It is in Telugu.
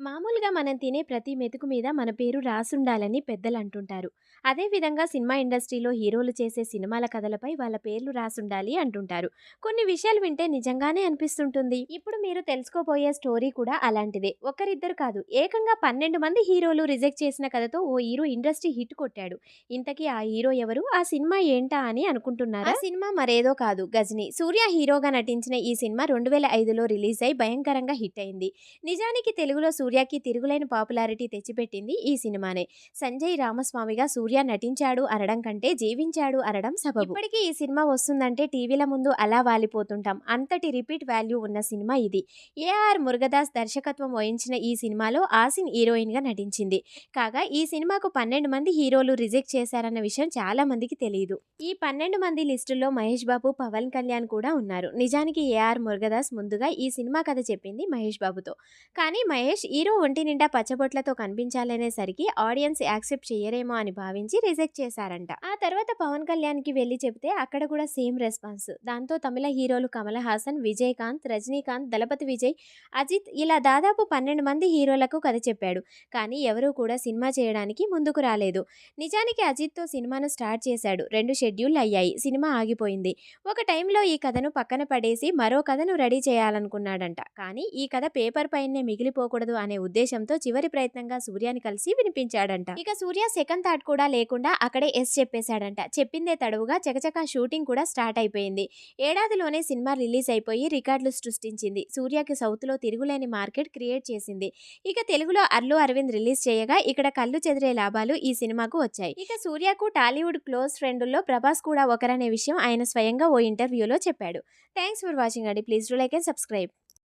మామూలుగా మనం తినే ప్రతి మెతుకు మీద మన పేరు రాసుండాలని పెద్దలు అంటుంటారు. అదేవిధంగా సినిమా ఇండస్ట్రీలో హీరోలు చేసే సినిమాల కథలపై వాళ్ళ పేర్లు రాసుండాలి అంటుంటారు. కొన్ని విషయాలు వింటే నిజంగానే అనిపిస్తుంటుంది. ఇప్పుడు మీరు తెలుసుకోబోయే స్టోరీ కూడా అలాంటిదే. ఒకరిద్దరు కాదు ఏకంగా 12 మంది హీరోలు రిజెక్ట్ చేసిన కథతో ఓ హీరో ఇండస్ట్రీ హిట్ కొట్టాడు. ఇంతకీ ఆ హీరో ఎవరు? ఆ సినిమా ఏంటా అని అనుకుంటున్నారు ఆ సినిమా మరేదో కాదు గజని సూర్య హీరోగా నటించిన ఈ సినిమా 2005లో రిలీజ్ అయి భయంకరంగా హిట్ అయింది. నిజానికి తెలుగులో సూర్యకి తిరుగులేని పాపులారిటీ తెచ్చిపెట్టింది ఈ సినిమానే. సంజయ్ రామస్వామిగా సూర్య నటించాడు అనడం కంటే జీవించాడు అనడం సబబు. ఇప్పటికీ ఈ సినిమా వస్తుందంటే టీవీల ముందు అలా వాలిపోతుంటాం. అంతటి రిపీట్ వాల్యూ ఉన్న సినిమా ఇది. ఏఆర్ మురుగదాస్ దర్శకత్వం వహించిన ఈ సినిమాలో ఆసిన్ హీరోయిన్గా నటించింది. కాగా ఈ సినిమాకు 12 మంది హీరోలు రిజెక్ట్ చేశారన్న విషయం చాలా మందికి తెలియదు ఈ 12 మంది లిస్టులో మహేష్ బాబు, పవన్ కళ్యాణ్ కూడా ఉన్నారు. నిజానికి ఏఆర్ మురుగదాస్ ముందుగా ఈ సినిమా కథ చెప్పింది మహేష్ బాబుతో. కానీ మహేష్ హీరో ఒంటి నిండా పచ్చబొట్లతో కనిపించాలనేసరికి ఆడియన్స్ యాక్సెప్ట్ చేయరేమో అని భావించి రిజెక్ట్ చేశారంట. ఆ తర్వాత పవన్ కళ్యాణ్కి వెళ్ళి చెబితే అక్కడ కూడా సేమ్ రెస్పాన్స్. దాంతో తమిళ హీరోలు కమల్ హాసన్, విజయకాంత్, రజనీకాంత్, దళపతి విజయ్, అజిత్ ఇలా దాదాపు 12 మంది హీరోలకు కథ చెప్పాడు. కానీ ఎవరూ కూడా సినిమా చేయడానికి ముందుకు రాలేదు. నిజానికి అజిత్తో సినిమాను స్టార్ట్ చేశాడు. రెండు షెడ్యూల్ అయ్యాయి. సినిమా ఆగిపోయింది. ఒక టైంలో ఈ కథను పక్కన పడేసి మరో కథను రెడీ చేయాలనుకున్నాడంట. కానీ ఈ కథ పేపర్ పైనే మిగిలిపోకూడదు అని ఉద్దేశంతో చివరి ప్రయత్నంగా సూర్యని కలిసి వినిపించాడంట. ఇక సూర్య సెకండ్ థాట్ కూడా లేకుండా అక్కడే ఎస్ చెప్పేశాడంట. చెప్పిందే తడవుగా చకచకా షూటింగ్ కూడా స్టార్ట్ అయిపోయింది. ఏడాదిలోనే సినిమా రిలీజ్ అయిపోయి రికార్డులు సృష్టించింది. సూర్యకి సౌత్లో తిరుగులేని మార్కెట్ క్రియేట్ చేసింది. ఇక తెలుగులో అల్లు అరవింద్ రిలీజ్ చేయగా ఇక్కడ కళ్ళు చెదిరే లాభాలు ఈ సినిమాకు వచ్చాయి. ఇక సూర్యకు టాలీవుడ్ క్లోజ్ ఫ్రెండుల్లో ప్రభాస్ కూడా ఒకరనే విషయం ఆయన స్వయంగా ఓ ఇంటర్వ్యూలో చెప్పాడు. థ్యాంక్స్ ఫర్ వాచింగ్ అండి. Please do like and subscribe.